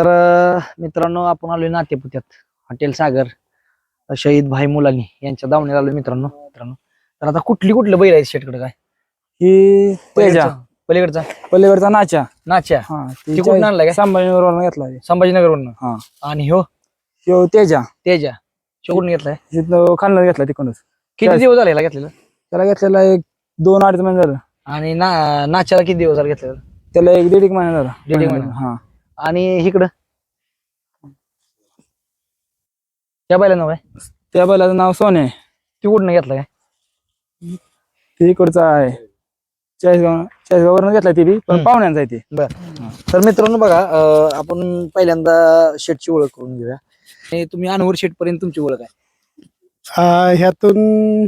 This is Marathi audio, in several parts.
तर मित्रांनो आपण आलोय नातेपुत्यात हॉटेल सागर शहीद भाई मुलानी यांच्या दावणीला आलोय मित्रांनो. मित्रांनो तर आता कुठली कुठलं बैल आहे शेटकडे काय? ही तेजा. पलीकडचा? पलीकडचा नाचा. नाच्या हा ती कुठून आणलाय काय? संभाजीनगरवरून घेतला संभाजीनगरवरून. हा. आणि ह्यो? ह्यो तेजा. तेजा. शो कुठून घेतलाय? तिथं खालनं घेतला तिकडूनच. किती दिवस झाले ह्याला घेतलेलं? त्याला घेतलेला एक दोन अडीच महिने झालं. आणि ना नाच्याला किती दिवस झाले घेतलेलं? त्याला एक दीड एक महिना झाला. दीड एक महिना. हा. आणि इकडं? त्या बैला नाव आहे त्या बैलाचं नाव सोने. ती कुठून घेतलं काय? ते इकडचा आहे. चाळीसगाव चाळीसगाववरून घेतला ती बी पण हम्म. पाहुण्यांचा आहे ते. तर मित्रांनो बघा अं, आपण पहिल्यांदा शेटची ओळख करून घेऊया. आणि तुम्ही अनवर शेट पर्यंत तुमची ओळख आहे. आ, ह्यातून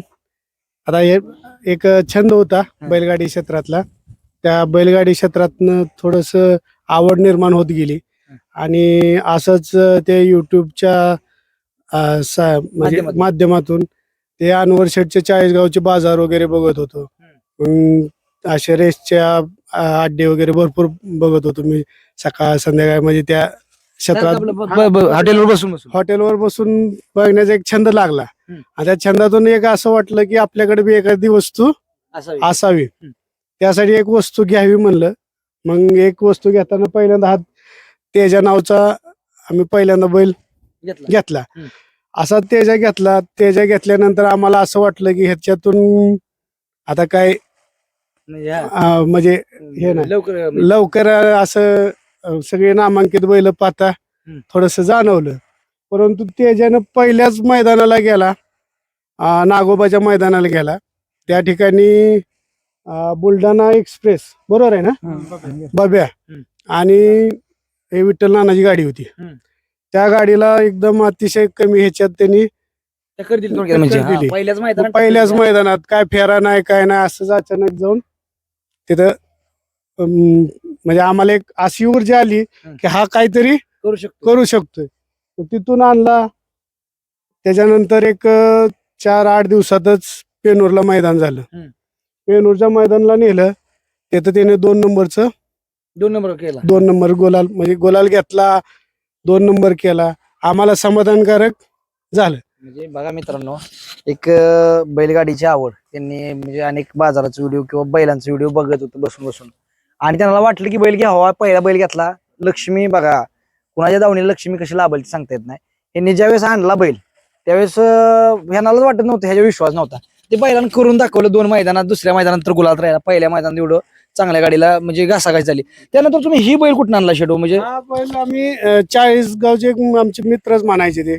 आता हे एक छंद होता बैलगाडी क्षेत्रातला. त्या बैलगाडी क्षेत्रातनं थोडस आवड निर्माण होत गेली. आणि असंच ते युट्यूबच्या म्हणजे माध्यमातून. ते अनवर शेटचे चाळीसगावचे बाजार वगैरे बघत होतो. असे रेसच्या आ, अड्डे वगैरे भरपूर बघत होतो मी. सकाळ संध्याकाळ म्हणजे त्या क्षेत्रात हॉटेलवर बसून बसून. हॉटेलवर बसून बघण्याचा एक छंद लागला. आणि त्या छंदातून एक असं वाटलं की आपल्याकडे बी एखादी वस्तू असं असावी. त्यासाठी एक वस्तू घ्यावी म्हणलं. मग एक वस्तू घेताना पहिल्यांदा हा तेजा नावचा आम्ही पहिल्यांदा बैल घेतलं. घेतला. हम्म. असा तेजा घेतला. तेजा घेतल्यानंतर आम्हाला असं वाटलं की ह्याच्यातून आता काय म्हणजे हा, अं, म्हणजे हे नाही. लवकर म्हणजे लवकर असं अं, सगळे नामांकित बैल पाहता. थोडस जाणवलं. परंतु त्याच्यानं पहिल्याच मैदानाला गेला. अं, नागोबाच्या मैदानाला गेला. त्या ठिकाणी बुलढाणा एक्सप्रेस बरोबर आहे ना. बाब्या. आणि हे विठ्ठल नानाची गाडी होती. त्या गाडीला एकदम अतिशय कमी ह्याच्यात त्यांनी थोडक्यात म्हणजे हा, दिली. पहिल्याच मैदानात पहिल्याच काय फेरा नाही काय नाही असंच अचानक जाऊन तिथं अं, म्हणजे आम्हाला एक अशी ऊर्जा आली. की हा काहीतरी करू शकतो करू शकतोय मग तिथून आणला त्याच्यानंतर एक अं, चार आठ दिवसातच पेनूरला मैदान झालं पेनूरच्या मैदानला नेलं. तिथं त्याने दोन नंबरचं दोन नंबर केला. दोन नंबर गोलाल म्हणजे गोलाल घेतला दोन नंबर केला. आम्हाला समाधानकारक झालं. म्हणजे बघा मित्रांनो एक अं, बैलगाडीची आवड. त्यांनी म्हणजे अनेक बाजाराचे व्हिडिओ किंवा बैलांचे व्हिडिओ बघत होते बसून बसून. आणि त्यांना वाटलं की बैल घ्यावा पहिला बैल घेतला. लक्ष्मी बघा कुणाच्या दावणीला लक्ष्मी कशी लाभल ती सांगता येत नाही. यांनी ज्यावेळेस आणला बैल त्यावेळेस अं, ह्यांनाच वाटत नव्हतं ह्याच्या विश्वास नव्हता. ते बैलांना करून दाखवलं दोन मैदानात दुसऱ्या मैदानात तर गुलात राहिला. पहिल्या मैदानात एवढं चांगल्या गाडीला म्हणजे घासाघास झाली. त्यानंतर तुम्ही ही बैल कुठून आणला शेडो म्हणजे हा बैल आम्ही चाळीस गावचे एक आमचे मित्रच म्हणायचे ते.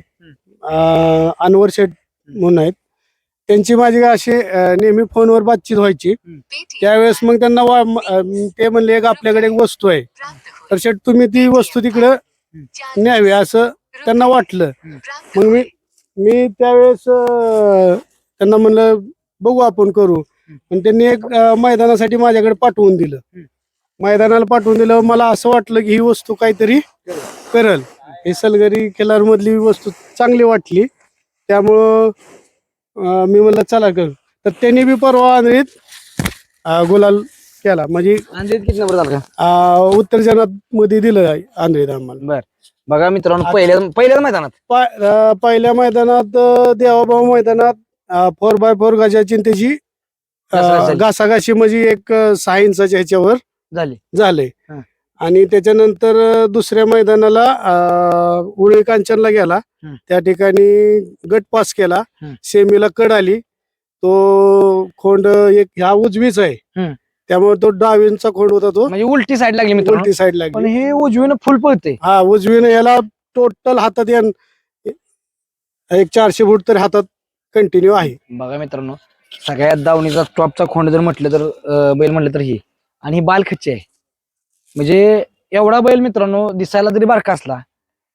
अं, अनवर शेठ म्हणून आहेत. त्यांची माझी अशी अं, नेहमी फोनवर बातचीत व्हायची. त्यावेळेस मग त्यांना वा- म- अं, ते म्हणले एक आपल्याकडे एक वस्तू आहे. तर शेठ तुम्ही ती वस्तू तिकडं न्यावी. असं त्यांना वाटलं. मग मी मी त्यावेळेस अं, त्यांना म्हणलं बघू आपण करू. पण त्यांनी एक अं, मैदानासाठी माझ्याकडे पाठवून दिलं. मैदानाला पाठवून दिलं. मला असं वाटलं की ही वस्तू काहीतरी करल. हे सलगरी केलार मधली वस्तू चांगली वाटली. त्यामुळं अं, मी म्हणलं चला कर. तर त्यांनी बी परवा आंधळीत अं, गुलाल केला. म्हणजे अंदाज किती नंबर झाला का? अं, उत्तर जनात मध्ये दिलं आंधळीत आम्हाला. बर. बघा मित्रांनो पहिल्या पहिल्याच मैदानात. पा- अं, पहिल्या मैदानात अं, देवाभाऊ मैदानात फोर बाय फोर गजाची आणि त्याची घासाघास झाली. घासाघाशी म्हणजे एक अं, सहा इंचाच्या ह्याच्यावर झाली झाले हा. आणि त्याच्यानंतर अं, दुसऱ्या मैदानाला अं, उळी कांचनला गेला हम्म. त्या ठिकाणी गट पास केला हम्म. सेमीला कड आली तो खोंड एक ह्या उजवीच आहे हम्म. त्यामुळे तो डावींचा खोंड होता तो म्हणजे उलटी साईड लागली मित्रांनो उलटी साईड पण लागली हे उजवीनं फुल पळते हा उजवीने याला टोटल हातात यान एक चारशे फूट तर हातात कंटिन्यू आहे. बघा मित्रांनो सगळ्यात दावणीचा टॉपचा खोंड जर म्हटलं तर अं, बैल म्हटलं तर ही. आणि ही बाल खच्ची आहे. म्हणजे एवढा बैल मित्रांनो दिसायला जरी बारका असला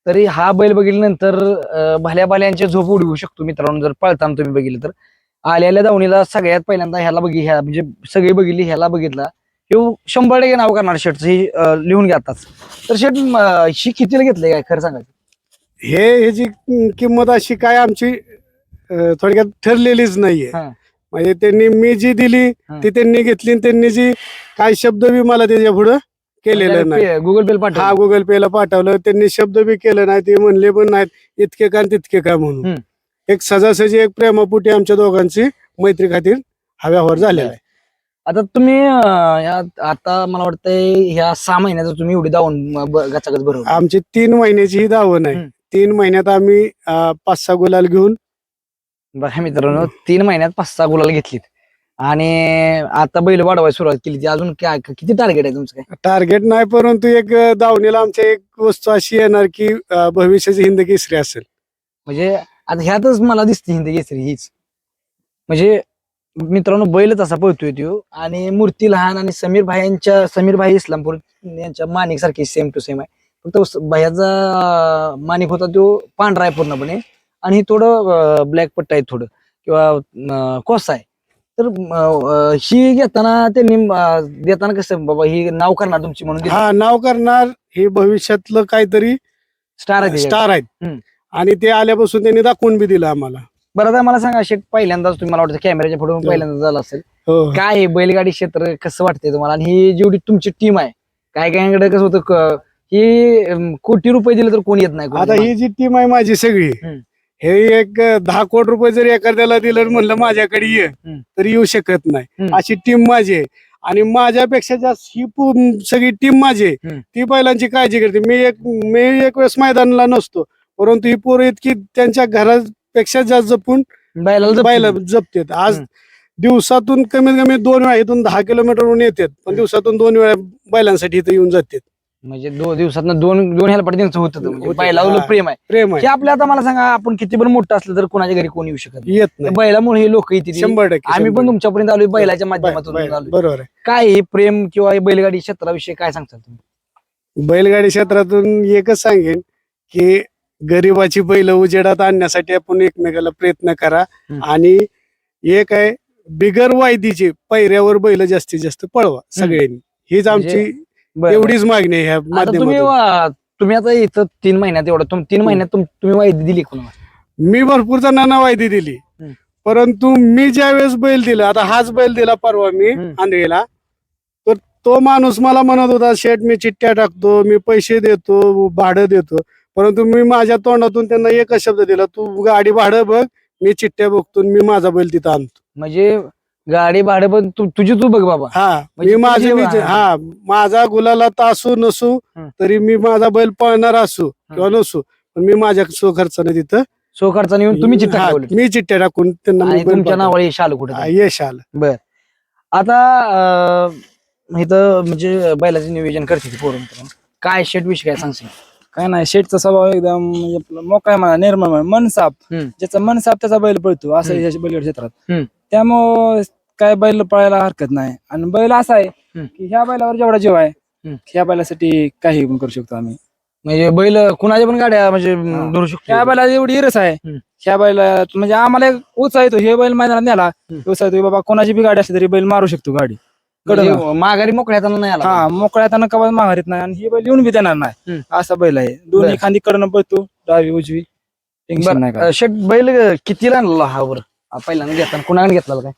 तरी हा बैल बघितल्यानंतर अं, भल्या भाल्यांची झोप उडवू शकतो मित्रांनो. जर पळताना तुम्ही बघितलं तर. आलेल्या दावणीला सगळ्यात पहिल्यांदा ह्याला बघी ह्या म्हणजे सगळी बघितली ह्याला बघितला. हे शंभर टक्के नाव करणार शर्टचं ही अं, लिहून घ्या आताच. तर शर्ट ही कितीला घेतलंय काय? खरं सांगायचं. हे ह्याची किंमत अशी काय आमची अं, थोडक्यात ठरलेलीच नाहीये हा. म्हणजे त्यांनी मी जी दिली हा. ती त्यांनी घेतली आणि त्यांनी जी काय शब्द बी मला त्याच्या पुढं केलेलं नाही गुगल पे हा पाठवा गुगल पे ला पाठवलं त्यांनी शब्द बी केलं नाही ते म्हणले पण नाहीत इतके का आणि तितके का म्हणून हम्म. एक सजासजी एक प्रेमापुटी आमच्या दोघांची मैत्री खातीर हा व्यवहार झालेला आहे आता तुम्ही अं, या- आता मला वाटतंय ह्या सहा महिन्याचं तुम्ही एवढी दावून गचागच बरोबर आमची तीन महिन्याची ही दावण आहे हम्म. तीन महिन्यात आम्ही अं, पाच सहा गुलाल घेऊन बघा मित्रांनो तीन महिन्यात पाच सहा गुलाल घेतलीत. आणि आता बैल वाढवायला सुरुवात केली. ती अजून काय किती टार्गेट आहे तुमचं काय? टार्गेट नाही परंतु एक दावणीला आमच्या एक वस्तू अशी येणार की अं, भविष्याची हिंद केसरी असेल. म्हणजे आता ह्यातच मला दिसते हिंद केसरी हीच. म्हणजे मित्रांनो बैलच असा पळतोय तो आणि मूर्ती लहान आणि समीर भाई यांच्या समीर भाई इस्लामपूर यांच्या माणिक सारखी सेम टू सेम आहे. फक्त भाईचा माणिक होता तो पांढरा आहे पूर्णपणे. आणि थोडं ब्लॅक पट्टा आहे थोडं किंवा कोसा आहे. तर ही घेताना त्यांनी देताना कसं बाबा ही नाव करणार तुमची म्हणून हा नाव करणार हे भविष्यातलं काहीतरी स्टार आहे. स्टार आहेत. आणि ते आल्यापासून त्यांनी दाखवून बी दिलं आम्हाला. बरं आता मला सांगा शेट पहिल्यांदाच तुम्ही मला वाटतं कॅमेऱ्याच्या फोटो हो. पहिल्यांदा झाला असेल. हो. काय आहे बैलगाडी क्षेत्र कसं वाटतंय तुम्हाला? आणि ही जेवढी तुमची टीम आहे काय काय कसं होतं? ही कोटी रुपये दिले तर कोणी येत नाही? आता ही जी टीम आहे माझी सगळी. हे एक दहा कोटी रुपये जरी एखाद्याला दिलं म्हणलं माझ्याकडे ये. तरी येऊ शकत नाही. अशी टीम माझी आहे आणि माझ्यापेक्षा जास्त ही सगळी टीम माझी आहे. ती बैलांची काळजी करते मी एक मी एक वेळेस मैदानाला नसतो परंतु ही पोरं इतकी त्यांच्या घरापेक्षा जास्त जपून बैलाला. बैल जपतात आज. दिवसातून कमीत कमी दोन वेळा इथून दहा किलोमीटरहून येतात पण दिवसातून दोन वेळा बैलांसाठी इथं येऊन जातात म्हणजे दोन दिवसात दोन दोन ह्याला त्यांचं होतं. म्हणजे होतं. बैलावर. प्रेम आहे. प्रेम आहे. आपल्या आता मला सांगा आपण किती पण मोठं असलं तर कोणाच्या घरी कोणी येऊ शकत येत नाही. बैलामुळे हे लोक येतील. शंभर टक्के आम्ही पण तुमच्यापर्यंत आलोय बैलाच्या. माध्यमातून बरोबर काय हे प्रेम किंवा बैलगाडी क्षेत्राविषयी काय सांगताल तुम्ही? बैलगाडी क्षेत्रातून एकच सांगेन की गरिबाची बैल उजेडात आणण्यासाठी आपण एकमेकाला प्रयत्न करा. आणि एक आहे बिगर वायदीचे पैऱ्यावर बैल जास्तीत जास्त पळवा सगळ्यांनी. हीच आमची बरं. एवढीच मागणी आहे ह्या आता तुम्ही माध्यमातून. वा- तुम्ही आता इथं तीन महिन्यात एवढं तुम तीन महिन्यात तुम- तुम्ही वाहिनी दिली कोणाला? मी भरपूर जणांना वायदी दिली. हम्म. परंतु मी ज्या वेळेस बैल दिला आता हाच बैल दिला परवा मी हम्म. आंधळीला तर तो माणूस मला म्हणत होता शेट मी चिठ्ठ्या टाकतो मी पैसे देतो भाडं देतो. परंतु मी माझ्या तोंडातून त्यांना एकच शब्द दिला तू गाडी भाडं बघ मी चिठ्ठ्या बघतो आणि मी माझा बैल तिथं आणतो. म्हणजे गाडी भाडे पण तू तुझी तू बघ बाबा हा म्हणजे मी माझे तुझी हा माझा गुलाला असू नसू. तरी मी माझा बैल पळणार असू किंवा नसू पण मी माझ्या स्वखर्चाने तिथं सो खर्चाने येऊन तुम्ही चिठ्ठा हा, ठेवली मी चिठ्ठ्या टाकून त्यांना आणि बैल तुमच्या. नावावर यश आलं कुठे हा, यश आलं बर आता अं, इथं म्हणजे बैलाचं नियोजन करते ती पोरं मित्रांनो. काय शेट विषय काय सांगशील काय नाही शेठचा स्वभाव एकदम म्हणजे आपला मोकळा म्हणा निर्मळ म्हणा मन साफ हम्म. ज्याचा मन साफ त्याचा बैल पळतो असं हम्म. बैलगाडी क्षेत्रात हम्म. त्यामुळं काय बैल पळायला हरकत नाही. आणि बैल असा आहे. की ह्या बैलावर जेवढा जीव आहे. ह्या बैलासाठी काही पण करू शकतो आम्ही. म्हणजे बैल कुणाच्या पण गाड्या म्हणजे. धरू ह्या शकतो बैला एवढी इरस आहे. ह्या बैला म्हणजे आम्हाला एक उत्साह येतो हे बैल मैदानात न्याला. उत्साह येतो बाबा कोणाची बी गाडी असली तरी बैल मारू शकतो गाडी. म्हणजे माघारी मोकळ्या हातानं नाही आला. हा मोकळ्या हातानं कवा माघारीत नाही आणि ही बैल येऊन बी देणार नाही. असा बैल आहे. दोन्ही. खांदी कडनं पळतो डावी उजवी. टेन्शन नाही बरं, का अं, शेट बैल कितीला आणला हा हा, पहिल्यांदा घेताना कुणाला घेतला काय?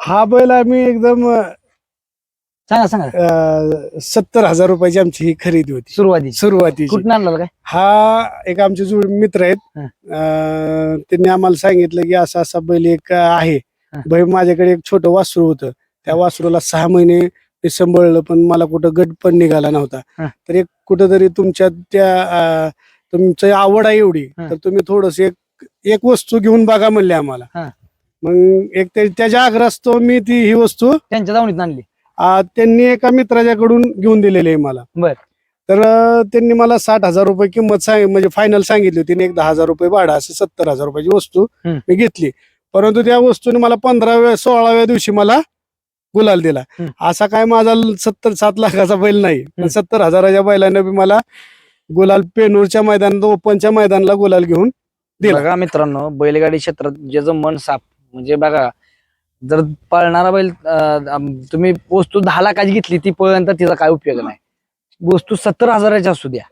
हा बैल आम्ही एकदम सांगा सांगा. सत्तर हजार रुपयाची आमची ही खरेदी होती. सुरुवाती सुरुवातीची. कुठून आणला काय? हा एक आमचे जुळ मित्र आहेत. हा. अं, त्यांनी आम्हाला सांगितलं की असा असा बैल एक आहे. हा. बैल माझ्याकडे एक छोटं वासरू होतं. त्या वासरूला सहा महिने मी सांभाळलं पण मला कुठं गट पण निघाला नव्हता. हा. तर एक कुठंतरी तुमच्या त्या अं, तुमची आवड आहे एवढी. हा. तर तुम्ही थोडस एक एक वस्तू घेऊन बघा म्हणले आम्हाला. हा. मग एक ते- त्याच्या आग्रहास्तव मी ती ही वस्तू त्यांच्या दावणीत आणली आ, त्यांनी एका मित्राच्याकडून घेऊन दिलेली आहे मला बर. तर अ, त्यांनी मला साठ हजार रुपये किंमत सांग म्हणजे फायनल सांगितली होती आणि एक दहा हजार रुपये भाडा असं सत्तर हजार रुपयाची वस्तू हम्म. मी घेतली परंतु त्या वस्तूने मला पंधराव्या सोळाव्या दिवशी मला गुलाल दिला हम्म. असा काय माझा सत्तर सात लाखाचा बैल नाही पण हम्म. सत्तर हजाराच्या बैलाने बी मला गुलाल पेनूरच्या मैदानात ओपनच्या मैदानाला गुलाल घेऊन दिला. बघा मित्रांनो बैलगाडी क्षेत्रात ज्याचं मन साफ म्हणजे बघा जर पळणारा बैल तुम्ही वस्तू दहा लाखाची घेतली ती पळल्यानंतर तिचा काय उपयोग नाही वस्तू सत्तर हजाराची असू द्या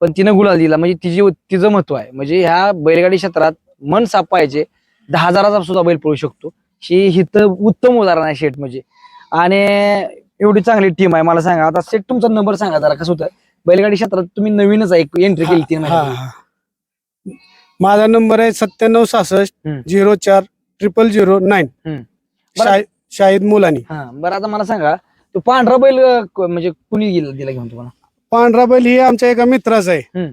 पण तिनं गुलाल दिला म्हणजे तिची तिचं महत्त्व आहे म्हणजे ह्या बैलगाडी क्षेत्रात मन साफ पाहिजे दहा हजाराचा सुद्धा बैल पळू शकतो ही हिथं उत्तम उदाहरण आहे शेट म्हणजे आणि एवढी चांगली टीम आहे मला सांगा आता सेट तुमचा नंबर सांगा जरा कसं होतं बैलगाडी क्षेत्रात तुम्ही नवीनच आहे एंट्री केली. हा. माझा नंबर आहे सत्त्याण्णव सहासष्ट. झिरो चार ट्रिपल झिरो नाईन. शाहि- शाहिद मुलानी हा बरं आता मला सांगा तो पांढरा बैल अं, क- म्हणजे कुणी गेला दिला घेऊन तुम्हाला पांढरा बैल ही आमच्या एका मित्राचा आहे हम्म.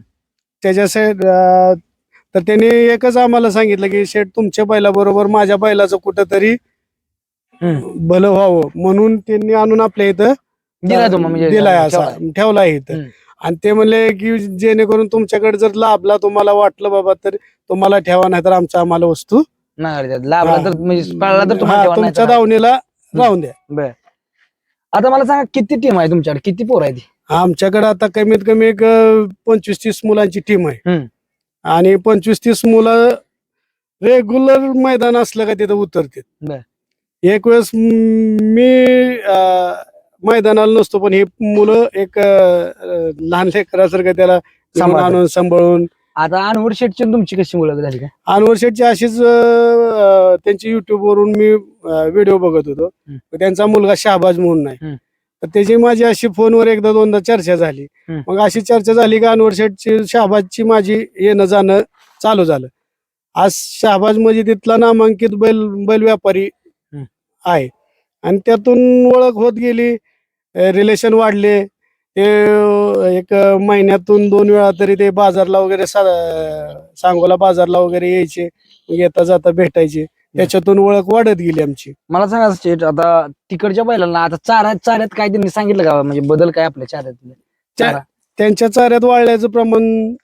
त्याच्या साईड तर त्यांनी एकच आम्हाला सांगितलं की शेठ तुमच्या बैलाबरोबर माझ्या बैलाचं कुठंतरी भलं व्हावं म्हणून त्यांनी आणून आपल्या इथं दिला तो मग म्हणजे दिलाय असा ठेवलाय. ठेवलाय इथं हम्म. आणि ते म्हणले की जेणेकरून तुमच्याकडे जर लाभला तुम्हाला वाटलं बाबा तर तुम्हाला ठेवा नाही तर आमचा आम्हाला वस्तू लाभला. तर म्हणजे कळला तर हा, तुम्हाला ठेवा, नाही तुमच्या तर. दावणीला राहून द्या बर आता मला सांगा किती टीम आहे तुमच्याकडे किती पोर आहे ती आमच्याकडे आता कमीत कमी एक पंचवीस तीस मुलांची टीम आहे हम्म. आणि पंचवीस तीस मुलं रेग्युलर मैदान असलं का तिथं उतरते बर. एक वेळेस म- मी अं, मैदानाला नसतो पण हे मुलं एक अं, लहान लेकरासारखं त्याला घेऊन सांभाळतात. आणून सांभाळून आता अनवर शेटची आणि तुमची कशी ओळख झाली का अनवर शेठची अशीच अं, त्यांची युट्यूब वरून मी व्हिडिओ बघत होतो हम्म. त्यांचा मुलगा शहाबाज म्हणून आहे हम्म. तर त्याची माझी अशी फोनवर एकदा दोनदा चर्चा झाली हम्म. मग अशी चर्चा झाली की अनवर शेठची शहाबाजची माझी येणं जाणं चालू झालं आज शहाबाज म्हणजे तिथला नामांकित बैल बैल व्यापारी हम्म. आहे आणि त्यातून ओळख होत गेली रिलेशन वाढले ते एक महिन्यातून दोन वेळा तरी ते बाजारला वगैरे सा- सांगोला बाजारला वगैरे यायचे येता जाता भेटायचे. त्याच्यातून ओळख वाढत गेली आमची. मला सांगा आता तिकडच्या बैलांना आता चाऱ्यात चाऱ्यात काय त्यांनी सांगितलं का? म्हणजे बदल काय आपल्या चाऱ्यात? चारा. त्यांच्या चाऱ्यात वाढल्याचं प्रमाण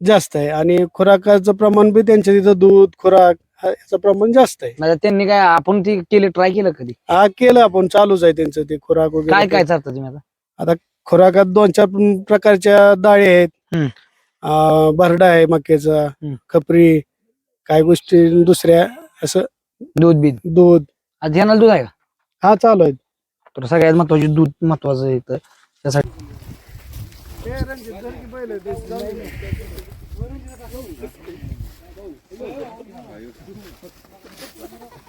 जास्त आहे आणि खुराकाचं प्रमाण बी त्यांच्या तिथं दूध खुराक हा- याचं प्रमाण जास्त आहे. म्हणजे त्यांनी काय आपण ती केली ट्राय केलं कधी? हा केलं आपण चालूच आहे त्यांचं ते खुराक काय वगैरे काय चालतं तुम्ही आता खुराकात दोन चार प्रकारच्या डाळी आहेत. हम्म. अं, भरडा आहे मक्याचा हम्म. खपरी काय गोष्टी दुसऱ्या असं दूध बीध. दूध. आज ध्यानाला दूध आहे का? हा चालू आहे. तर सगळ्यात महत्त्वाचे दूध महत्वाचं आहे तर त्यासाठी